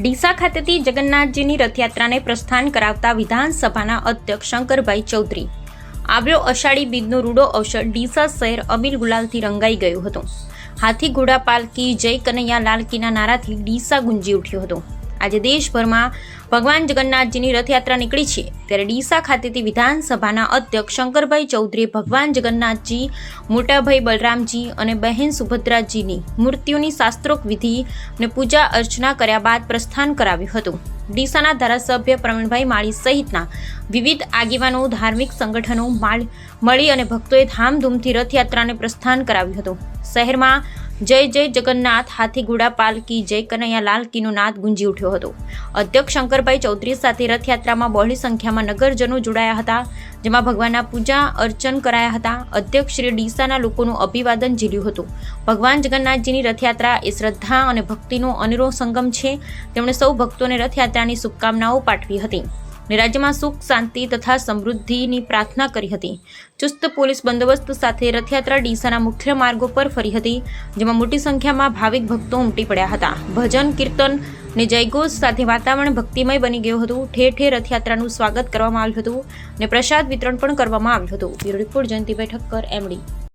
ડીસા ખાતેથી જગન્નાથજીની રથયાત્રાને પ્રસ્થાન કરાવતા વિધાનસભાના અધ્યક્ષ શંકરભાઈ ચૌધરી. આવ્યો અષાઢી બીજનો રૂડો અવસર ડીસા શહેર અબીલ ગુલાલથી રંગાઈ ગયું હતું. હાથી ઘોડા પાલકી જય કનૈયા લાલકીના નારાથી ડીસા ગુંજી ઉઠ્યો હતો. આજે દેશભરમાં ભગવાન જગન્નાથજીની રથયાત્રા નીકળી છે. ત્યારે ડીસા ખાતેથી વિધાનસભાના અધ્યક્ષ શંકરભાઈ ચૌધરીએ ભગવાન જગન્નાથજી, મોટાભાઈ બલરામજી અને બહેન સુભદ્રાજીની મૂર્તિઓની શાસ્ત્રોક વિધિ અને પૂજા અર્ચના કર્યા બાદ પ્રસ્થાન કરાવ્યું હતું. ડીસાના ધારાસભ્ય પ્રવીણભાઈ માળી સહિતના વિવિધ આગેવાનો, ધાર્મિક સંગઠનો માળ, મળી અને ભક્તોએ ધામધૂમથી રથયાત્રાને પ્રસ્થાન કરાવ્યું હતું. શહેરમાં જય જય જગન્નાથ, હાથી ઘોડા પાલકી જય કનૈયા લાલ કીનો નાદ ગુંજી ઉઠ્યો હતો. અધ્યક્ષ શંકરભાઈ ચૌધરી સાથે રથયાત્રામાં બહોળી સંખ્યામાં નગરજનો જોડાયા હતા, જેમાં ભગવાનના પૂજા અર્ચન કરાયા હતા. અધ્યક્ષ શ્રી ડીસાના લોકોનું અભિવાદન ઝીલ્યું હતું. ભગવાન જગન્નાથજીની રથયાત્રા એ શ્રદ્ધા અને ભક્તિનો અનેરો સંગમ છે. તેમણે સૌ ભક્તોને રથયાત્રાની શુભકામનાઓ પાઠવી હતી. અને રાજ્યમાં સુખ, શાંતિ તથા સમૃદ્ધિની પ્રાર્થના કરી હતી. ચુસ્ત પોલીસ બંદોબસ્ત સાથે રથયાત્રા ડીસાના મુખ્ય માર્ગો પર ફરી હતી, જેમાં મોટી સંખ્યામાં ભાવિક ભક્તો ઉમટી પડ્યા હતા. ભજન, કીર્તન ને જયઘોષ સાથે વાતાવરણ ભક્તિમય બની ગયું હતું. ઠેર ઠેર રથયાત્રાનું સ્વાગત કરવામાં આવ્યું હતું અને પ્રસાદ વિતરણ પણ કરવામાં આવ્યું હતું. Bureau report Jayantibhai Thakkar, MD.